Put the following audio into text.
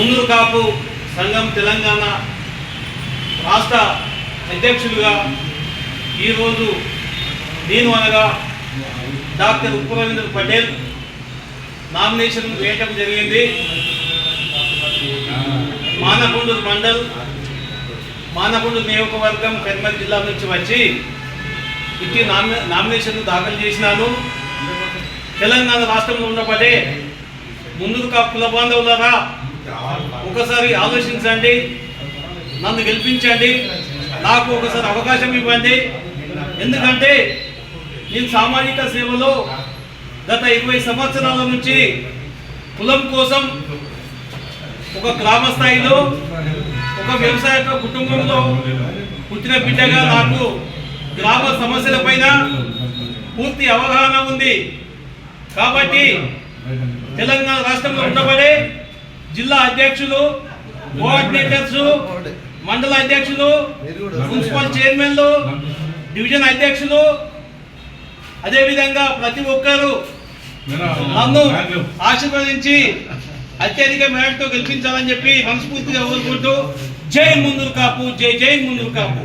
ముందు కాపు సంఘం తెలంగాణ రాష్ట్ర అధ్యక్షులుగా ఈరోజు నేను అనగా డాక్టర్ ఉప్పురవీంద్ర పటేల్ నామినేషన్ వేయటం జరిగింది. మానకొండూరు మండల్ మానకొండూరు నియోజకవర్గం కరీంనగర్ జిల్లా నుంచి వచ్చి ఇట్టి నామినేషన్ దాఖలు చేసినాను. తెలంగాణ రాష్ట్రంలో ఉన్నప్పటి ముందు కాపు కుల బాంధవులరా ఒకసారి ఆలోచించండి నన్ను గెలిపించండి నాకు ఒకసారి అవకాశం ఇవ్వండి. ఎందుకంటే నేను సామాజిక సేవలో గత ఇరవై సంవత్సరాల నుంచి కులం కోసం ఒక గ్రామ స్థాయిలో ఒక వ్యవసాయ కుటుంబంలో పుట్టిన బిడ్డగా నాకు గ్రామ సమస్యల పైన పూర్తి అవగాహన ఉంది. కాబట్టి తెలంగాణ రాష్ట్రంలో ఉండబడి జిల్లా అధ్యక్షులు కోఆర్డినేటర్స్ మండల అధ్యక్షులు మున్సిపల్ చైర్మన్లు డివిజన్ అధ్యక్షులు అదేవిధంగా ప్రతి ఒక్కరూ నన్ను ఆశీర్వదించి అత్యధిక మేరతో గెలిపించాలని చెప్పి మనస్ఫూర్తిగా కోరుకుంటూ జై ముందు కాపు జై జై ముందు కాపు